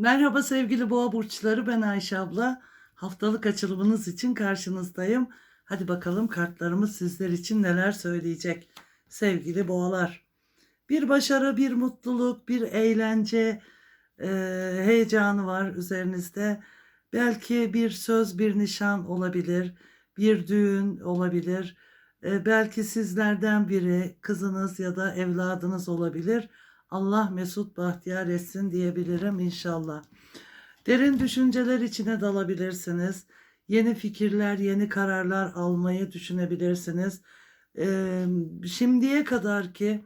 Merhaba sevgili boğa burçları ben Ayşe abla. Haftalık açılımınız için karşınızdayım. Hadi bakalım kartlarımız sizler için neler söyleyecek sevgili boğalar. Bir başarı, bir mutluluk, bir eğlence, e, heyecanı var üzerinizde. Belki bir söz, bir nişan olabilir, bir düğün olabilir. E, belki sizlerden biri kızınız ya da evladınız olabilir. Allah mesut bahtiyar etsin diyebilirim inşallah. Derin düşünceler içine dalabilirsiniz. Yeni fikirler, yeni kararlar almayı düşünebilirsiniz. Ee, şimdiye kadar ki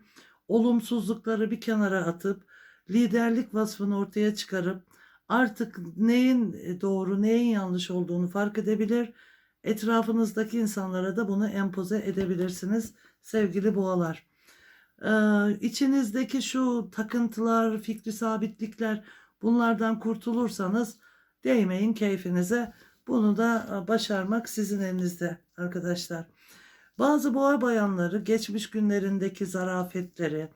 olumsuzlukları bir kenara atıp liderlik vasfını ortaya çıkarıp artık neyin doğru, neyin yanlış olduğunu fark edebilir. Etrafınızdaki insanlara da bunu empoze edebilirsiniz sevgili boğalar. Ee, içinizdeki şu takıntılar, fikri sabitlikler bunlardan kurtulursanız değmeyin keyfinize. Bunu da başarmak sizin elinizde arkadaşlar. Bazı boğa bayanları geçmiş günlerindeki zarafetleri,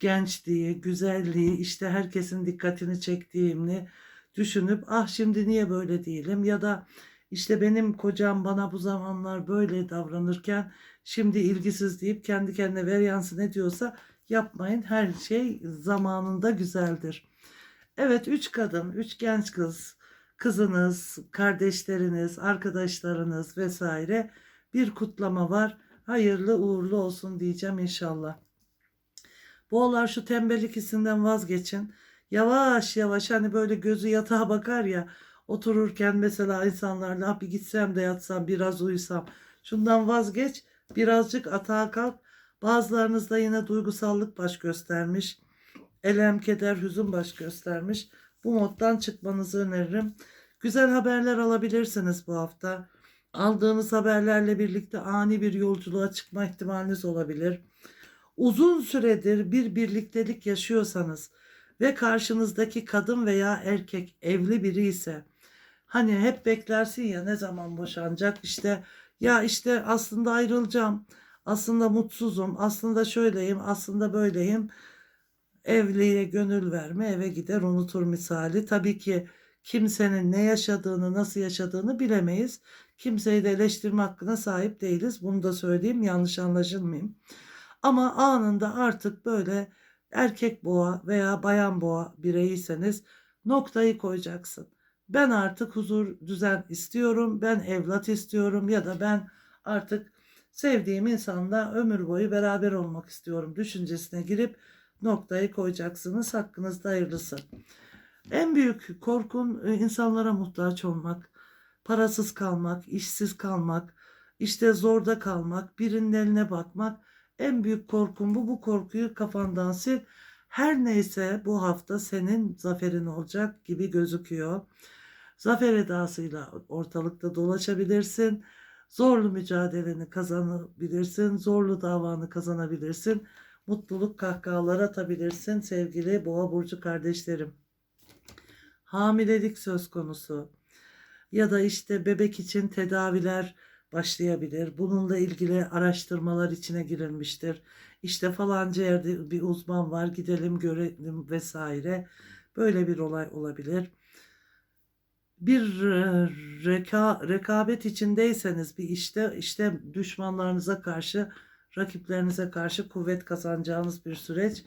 gençliği, güzelliği, işte herkesin dikkatini çektiğini düşünüp ah şimdi niye böyle değilim ya da işte benim kocam bana bu zamanlar böyle davranırken şimdi ilgisiz deyip kendi kendine veryansın ne diyorsa yapmayın. Her şey zamanında güzeldir. Evet üç kadın, üç genç kız, kızınız, kardeşleriniz, arkadaşlarınız vesaire bir kutlama var. Hayırlı uğurlu olsun diyeceğim inşallah. Boğalar şu tembellik hissinden vazgeçin. Yavaş yavaş hani böyle gözü yatağa bakar ya otururken mesela insanlarla "Ah, bir gitsem de yatsam biraz uyusam şundan vazgeç birazcık atağa kalk. Bazılarınızda yine duygusallık baş göstermiş. Elem, keder, hüzün baş göstermiş. Bu moddan çıkmanızı öneririm. Güzel haberler alabilirsiniz bu hafta. Aldığınız haberlerle birlikte ani bir yolculuğa çıkma ihtimaliniz olabilir. Uzun süredir bir birliktelik yaşıyorsanız ve karşınızdaki kadın veya erkek evli biri ise hani hep beklersin ya ne zaman boşanacak? İşte ya işte aslında ayrılacağım aslında mutsuzum aslında şöyleyim aslında böyleyim. Evliliğe gönül verme eve gider unutur misali. Tabii ki kimsenin ne yaşadığını nasıl yaşadığını bilemeyiz. Kimseyi de eleştirme hakkına sahip değiliz. Bunu da söyleyeyim yanlış anlaşılmayayım. Ama anında artık böyle erkek boğa veya bayan boğa bireyiyseniz noktayı koyacaksın. Ben artık huzur düzen istiyorum, ben evlat istiyorum ya da ben artık sevdiğim insanla ömür boyu beraber olmak istiyorum düşüncesine girip noktayı koyacaksınız. Hakkınızda hayırlısı. En büyük korkun e, insanlara muhtaç olmak, parasız kalmak, işsiz kalmak, işte zorda kalmak, birinin eline bakmak. En büyük korkun bu. Bu korkuyu kafandan sil. Her neyse bu hafta senin zaferin olacak gibi gözüküyor. Zafer edasıyla ortalıkta dolaşabilirsin. Zorlu mücadeleni kazanabilirsin. Zorlu davanı kazanabilirsin. Mutluluk kahkahalar atabilirsin sevgili boğa burcu kardeşlerim. Hamilelik söz konusu ya da işte bebek için tedaviler başlayabilir. Bununla ilgili araştırmalar içine girilmiştir. İşte falanca yerde bir uzman var gidelim görelim vesaire. Böyle bir olay olabilir. Bir e, reka, rekabet içindeyseniz bir işte işte düşmanlarınıza karşı rakiplerinize karşı kuvvet kazanacağınız bir süreç.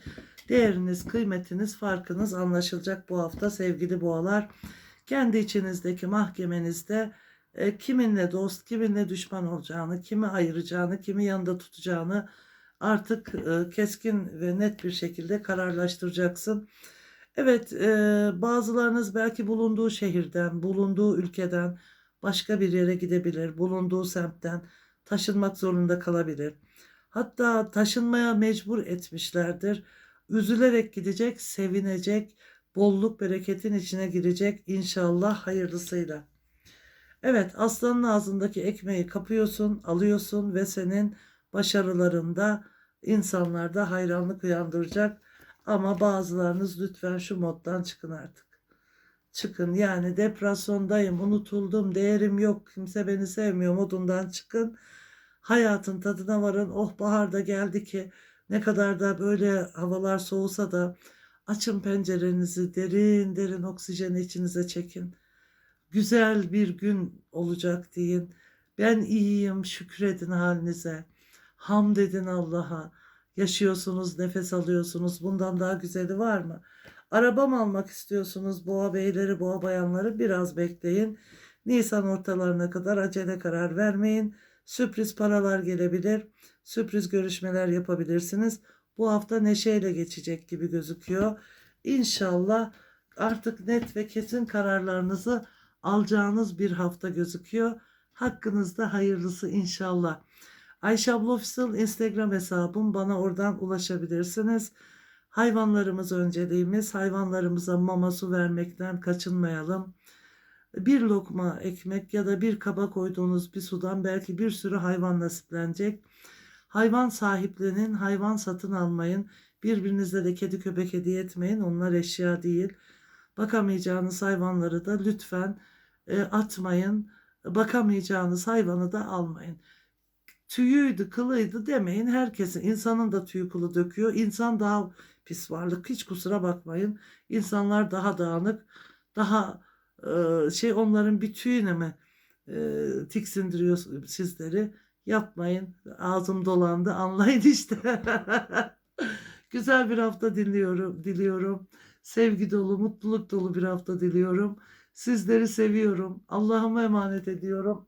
Değeriniz, kıymetiniz, farkınız anlaşılacak bu hafta sevgili boğalar. Kendi içinizdeki mahkemenizde e, kiminle dost, kiminle düşman olacağını, kimi ayıracağını, kimi yanında tutacağını artık e, keskin ve net bir şekilde kararlaştıracaksın. Evet, e, bazılarınız belki bulunduğu şehirden, bulunduğu ülkeden başka bir yere gidebilir, bulunduğu semtten taşınmak zorunda kalabilir. Hatta taşınmaya mecbur etmişlerdir. Üzülerek gidecek, sevinecek, bolluk bereketin içine girecek inşallah hayırlısıyla. Evet aslanın ağzındaki ekmeği kapıyorsun, alıyorsun ve senin başarılarında insanlarda hayranlık uyandıracak. Ama bazılarınız lütfen şu moddan çıkın artık. Çıkın yani depresyondayım, unutuldum, değerim yok, kimse beni sevmiyor modundan çıkın. Hayatın tadına varın. Oh bahar da geldi ki ne kadar da böyle havalar soğusa da Açın pencerenizi, derin derin oksijeni içinize çekin. Güzel bir gün olacak deyin. Ben iyiyim, şükredin halinize. Hamd edin Allah'a. Yaşıyorsunuz, nefes alıyorsunuz. Bundan daha güzeli var mı? Araba mı almak istiyorsunuz boğa beyleri, boğa bayanları? Biraz bekleyin. Nisan ortalarına kadar acele karar vermeyin. Sürpriz paralar gelebilir. Sürpriz görüşmeler yapabilirsiniz. Bu hafta neşeyle geçecek gibi gözüküyor. İnşallah artık net ve kesin kararlarınızı alacağınız bir hafta gözüküyor. Hakkınızda hayırlısı inşallah. Ayşe abla Official Instagram hesabım. Bana oradan ulaşabilirsiniz. Hayvanlarımız önceliğimiz. Hayvanlarımıza mama su vermekten kaçınmayalım. Bir lokma ekmek ya da bir kaba koyduğunuz bir sudan belki bir sürü hayvan nasiplenecek. Hayvan sahiplenin, hayvan satın almayın. Birbirinize de kedi köpek hediye etmeyin. Onlar eşya değil. Bakamayacağınız hayvanları da lütfen e, atmayın. Bakamayacağınız hayvanı da almayın. Tüyüydü, kılıydı demeyin. Herkesin, insanın da tüyü kılı döküyor. İnsan daha pis varlık. Hiç kusura bakmayın. İnsanlar daha dağınık, daha e, şey onların bir tüyüne mi e, tiksindiriyor sizleri. Yapmayın. Ağzım dolandı. Anlayın işte. Güzel bir hafta diliyorum, diliyorum. Sevgi dolu, mutluluk dolu bir hafta diliyorum. Sizleri seviyorum. Allah'ıma emanet ediyorum.